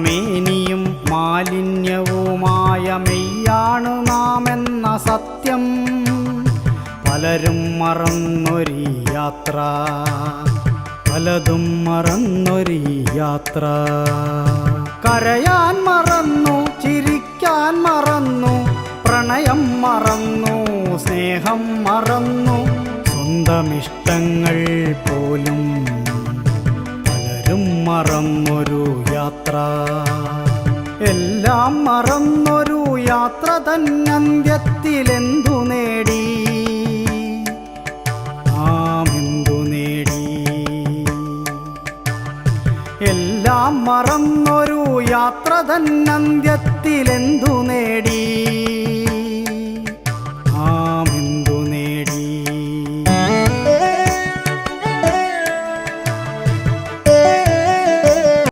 മണമേനിയും മാലിന്യവുമായ മെയ്യാണ് നാമെന്ന സത്യം. പലരും മറന്നൊരു യാത്ര പലതും മറന്നൊരു യാത്ര. കരയാൻ മറന്നു ചിരിക്കാൻ മറന്നു പ്രണയം മറന്നു സ്നേഹം മറന്നു സ്വന്തമിഷ്ടങ്ങൾ പോലും മറന്നൊരു യാത്ര. എല്ലാം മറന്നൊരു യാത്ര തന്നന്ത്യത്തിലെന്തു നേടി? ആമെന്തു നേടി? എല്ലാം മറന്നൊരു യാത്ര തന്നന്ത്യത്തിലെന്തു നേടി?